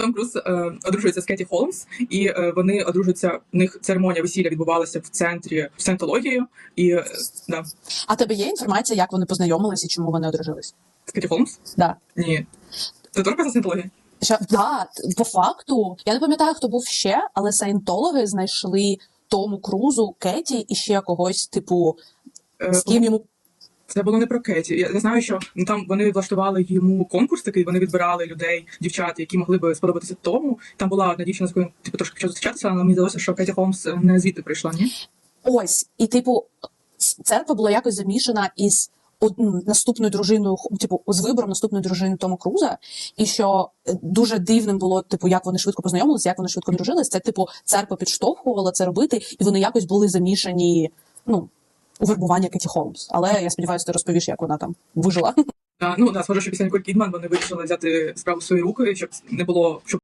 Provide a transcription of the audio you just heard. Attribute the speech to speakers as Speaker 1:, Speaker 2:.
Speaker 1: Том Круз е, одружується з Кеті Холмс, і е, вони одружуються. У них церемонія весілля відбувалася в центрі в сентології. І е, да,
Speaker 2: А тебе є інформація, як вони познайомилися чому вони одружились?
Speaker 1: з Кеті Холмс?
Speaker 2: Да.
Speaker 1: Ні. Це теж про сентологія?
Speaker 2: Що, да, по факту, я не пам'ятаю, хто був ще, але саєнтологи знайшли Тому Крузу, Кеті і ще когось, типу,
Speaker 1: Е,
Speaker 2: з ким йому
Speaker 1: Це було не про Кеті. Я, знаю, що ну, там вони влаштували йому конкурс такий, вони відбирали людей, дівчат, які могли би сподобатися тому. Там була одна дівчина, з якою типу трошки почав зустрічатися, але мені здалося, що Кеті Холмс е, не звідти прийшла, ні?
Speaker 2: ось. І, типу, церква була якось замішана із наступною дружиною, типу, з вибором наступної дружини Тома Круза, і що е, дуже дивним було, типу, як вони швидко познайомилися, як вони швидко дружились. Це, типу, церква підштовхувала це робити, і вони якось були замішані, ну. У вербування Кеті Холмс. Але я сподіваюся, ти розповіш, як вона там вижила.
Speaker 1: Ну да, схоже, що після Ніколь Кідман вони вирішили взяти справу в свої руки, щоб не було, щоб